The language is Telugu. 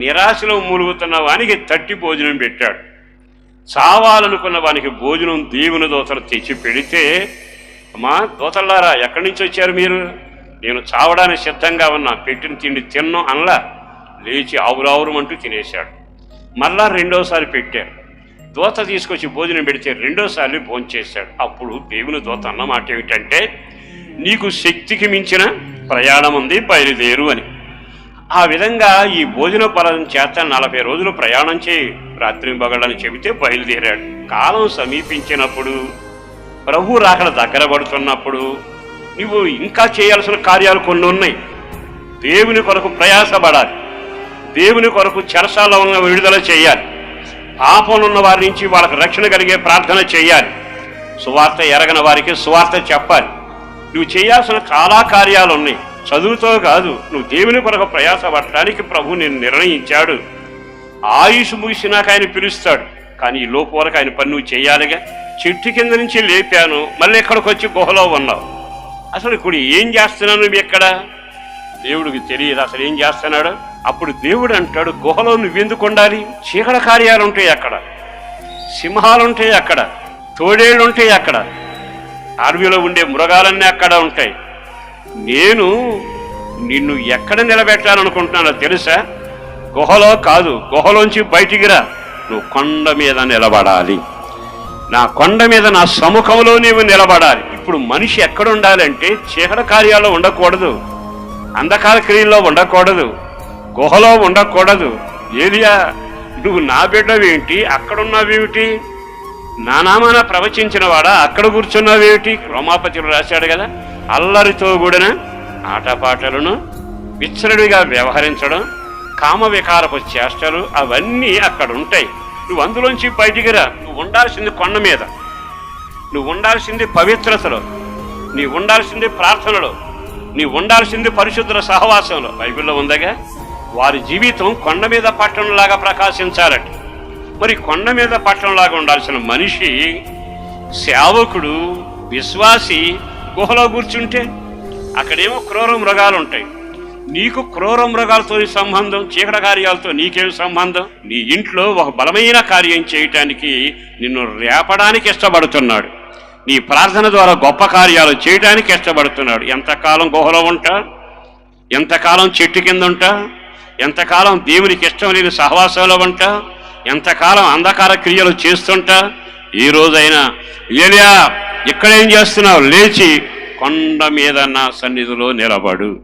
నిరాశలో మూలుగుతున్న వానికి తట్టి భోజనం పెట్టాడు. చావాలనుకున్న వానికి భోజనం దేవుని దోతలు తెచ్చి పెడితే అమ్మా దోతల్లారా ఎక్కడి నుంచి వచ్చారు మీరు? నేను చావడానికి సిద్ధంగా ఉన్నా పెట్టిన తిండి తిన్నాం అనలా. లేచి ఆవురావురమంటూ తినేశాడు. మళ్ళా రెండోసారి పెట్టారు. దోత తీసుకొచ్చి భోజనం పెడితే రెండోసారి భోంచేశాడు అప్పుడు దేవుని దోత అన్నమాట ఏమిటంటే నీకు శక్తికి మించిన ప్రయాణం ఉంది బయలుదేరు అని. ఆ విధంగా ఈ భోజన ఫలం చేత నలభై రోజులు ప్రయాణం చేయి. రాత్రి బగళ్ళని చెబితే బయలుదేరాడు. కాలం సమీపించినప్పుడు ప్రభు రాకడ దగ్గర పడుతున్నప్పుడు నువ్వు ఇంకా చేయాల్సిన కార్యాలు కొన్ని ఉన్నాయి. దేవుని కొరకు ప్రయాసపడాలి. దేవుని కొరకు చెరసాల ఉన్న విడుదల చేయాలి. పాపంలో ఉన్న వారి నుంచి వాళ్ళకి రక్షణ కలిగే ప్రార్థన చేయాలి. సువార్త ఎరగని వారికి సువార్త చెప్పాలి. నువ్వు చేయాల్సిన చాలా కార్యాలు ఉన్నాయి. చదువుతో కాదు నువ్వు దేవుని కొరకు ప్రయాసపడటానికి ప్రభు నేను నిర్ణయించాడు. ఆయుష్ ముగిసినాక ఆయన పిలుస్తాడు. కానీ ఈ లోపు వరకు ఆయన పని నువ్వు చేయాలిగా. చెట్టు కింద నుంచి లేపాను మళ్ళీ ఇక్కడికి వచ్చి గుహలో ఉన్నావు. అసలు ఇప్పుడు ఏం చేస్తున్నావు నువ్వు ఎక్కడ దేవుడికి తెలియదు అసలు ఏం చేస్తున్నాడు? అప్పుడు దేవుడు అంటాడు గుహలో నువ్వెందుకు ఉండాలి? చీకట కార్యాలు ఉంటాయి అక్కడ. సింహాలు ఉంటాయి అక్కడ. తోడేళ్ళు ఉంటాయి అక్కడ. అడవిలో ఉండే మృగాలన్నీ అక్కడ ఉంటాయి. నేను నిన్ను ఎక్కడ నిలబెట్టాలనుకుంటున్నానో తెలుసా? గుహలో కాదు గుహలోంచి బయటికి రా. నువ్వు కొండ మీద నిలబడాలి. నా కొండ మీద నా సముఖంలో నీవు నిలబడాలి. ఇప్పుడు మనిషి ఎక్కడ ఉండాలంటే చీకట కార్యాల్లో ఉండకూడదు. అంధకార క్రియల్లో ఉండకూడదు. గుహలో ఉండకూడదు. ఏలియా నువ్వు నా బిడ్డవేంటి? అక్కడున్నావేమిటి? నా నామాన ప్రవచించిన వాడా? అక్కడ కూర్చున్నావేమిటి? రోమాపతిలో రాశాడు కదా. అల్లరితో కూడిన ఆటపాటలను విచ్చరుడిగా వ్యవహరించడం కామ వికారపు చేష్టలు అవన్నీ అక్కడ ఉంటాయి నువ్వు అందులోంచి బయటికి రా. నువ్వు ఉండాల్సింది కొండ మీద. నువ్వు ఉండాల్సింది పవిత్రతలో. నీ ఉండాల్సింది ప్రార్థనలో. నీ ఉండాల్సింది పరిశుద్ధుల సహవాసంలో. బైబిల్లో ఉందగా వారి జీవితం కొండ మీద పట్టణంలాగా ప్రకాశించాలట. మరి కొండ మీద పట్టణంలాగా ఉండాల్సిన మనిషి సేవకుడు విశ్వాసి గుహలో కూర్చుంటే అక్కడేమో క్రూర మృగాలు ఉంటాయి నీకు క్రూర మృగాలతో సంబంధం చీకట కార్యాలతో నీకేం సంబంధం? నీ ఇంట్లో ఒక బలమైన కార్యం చేయటానికి నిన్ను రేపడానికి ఇష్టపడుతున్నాడు. నీ ప్రార్థన ద్వారా గొప్ప కార్యాలు చేయడానికి ఇష్టపడుతున్నాడు. ఎంతకాలం గుహలో ఉంటా? ఎంతకాలం చెట్టు కింద ఉంటా? ఎంతకాలం దేవునికి ఇష్టం లేని సహవాసంలో ఉంటా? ఎంతకాలం అంధకార క్రియలు చేస్తుంటా? ఈ రోజైనా ఏలియా ఇక్కడేం చేస్తున్నావు? లేచి కొండ మీద నా సన్నిధిలో నిలబడు.